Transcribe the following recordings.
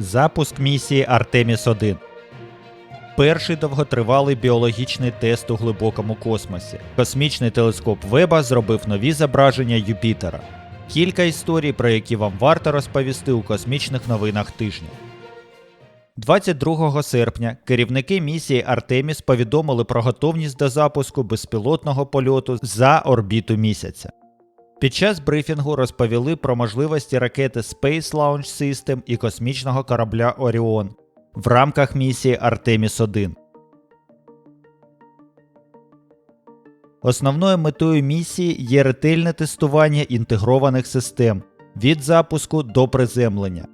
Запуск місії Артеміс 1 Перший довготривалий біологічний тест у глибокому космосі. Космічний телескоп Веба зробив нові зображення Юпітера. Кілька історій, про які вам варто розповісти у космічних новинах тижня. 22 серпня керівники місії Артеміс повідомили про готовність до запуску безпілотного польоту за орбіту місяця. Під час брифінгу розповіли про можливості ракети Space Launch System і космічного корабля Оріон в рамках місії Артеміс 1. Основною метою місії є ретельне тестування інтегрованих систем від запуску до приземлення.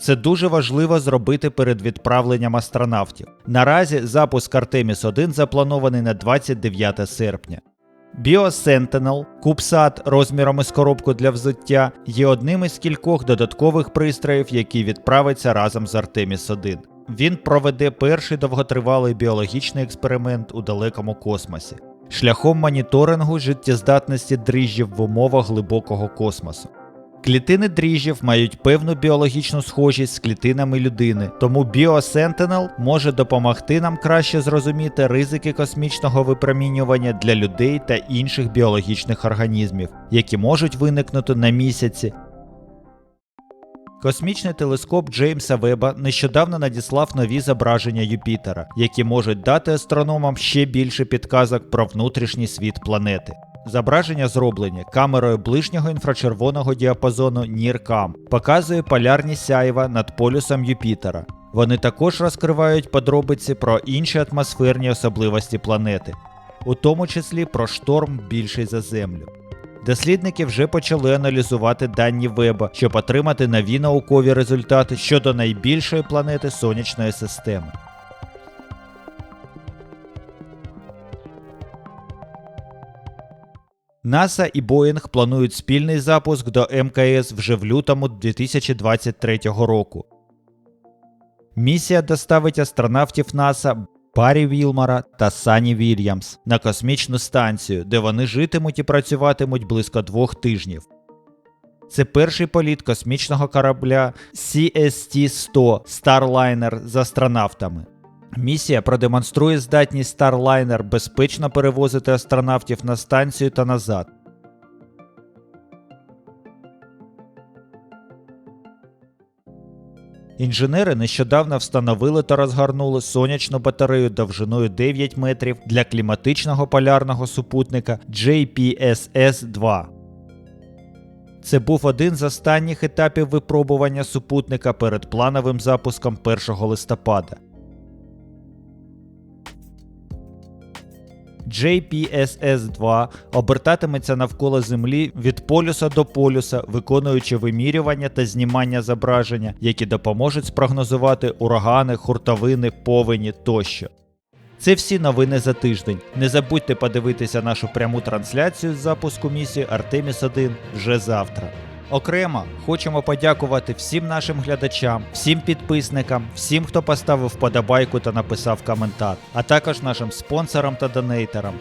Це дуже важливо зробити перед відправленням астронавтів. Наразі запуск Артеміс 1 запланований на 29 серпня. BioSentinel, кубсат розміром із коробку для взуття, є одним із кількох додаткових пристроїв, які відправиться разом з Артеміс 1. Він проведе перший довготривалий біологічний експеримент у далекому космосі шляхом моніторингу життєздатності дріжджів в умовах глибокого космосу. Клітини дріжджів мають певну біологічну схожість з клітинами людини, тому BioSentinel може допомогти нам краще зрозуміти ризики космічного випромінювання для людей та інших біологічних організмів, які можуть виникнути на місяці. Космічний телескоп Джеймса Веба нещодавно надіслав нові зображення Юпітера, які можуть дати астрономам ще більше підказок про внутрішній світ планети. Зображення зроблені камерою ближнього інфрачервоного діапазону NIRCam, показує полярні сяйва над полюсом Юпітера. Вони також розкривають подробиці про інші атмосферні особливості планети, у тому числі про шторм більший за Землю. Дослідники вже почали аналізувати дані Веба, щоб отримати нові наукові результати щодо найбільшої планети сонячної системи. НАСА і Боїнг планують спільний запуск до МКС вже в лютому 2023 року. Місія доставить астронавтів НАСА Барі Вілмара та Сані Вільямс на космічну станцію, де вони житимуть і працюватимуть близько двох тижнів. Це перший політ космічного корабля CST-100 Starliner з астронавтами. Місія продемонструє здатність Starliner безпечно перевозити астронавтів на станцію та назад. Інженери нещодавно встановили та розгорнули сонячну батарею довжиною 9 метрів для кліматичного полярного супутника JPSS-2. Це був один з останніх етапів випробування супутника перед плановим запуском 1 листопада. JPSS-2 обертатиметься навколо Землі від полюса до полюса, виконуючи вимірювання та знімання зображення, які допоможуть спрогнозувати урагани, хуртовини, повені тощо. Це всі новини за тиждень. Не забудьте подивитися нашу пряму трансляцію з запуску місії Артеміс 1 вже завтра. Окремо хочемо подякувати всім нашим глядачам, всім підписникам, всім, хто поставив вподобайку та написав коментар, а також нашим спонсорам та донейтерам.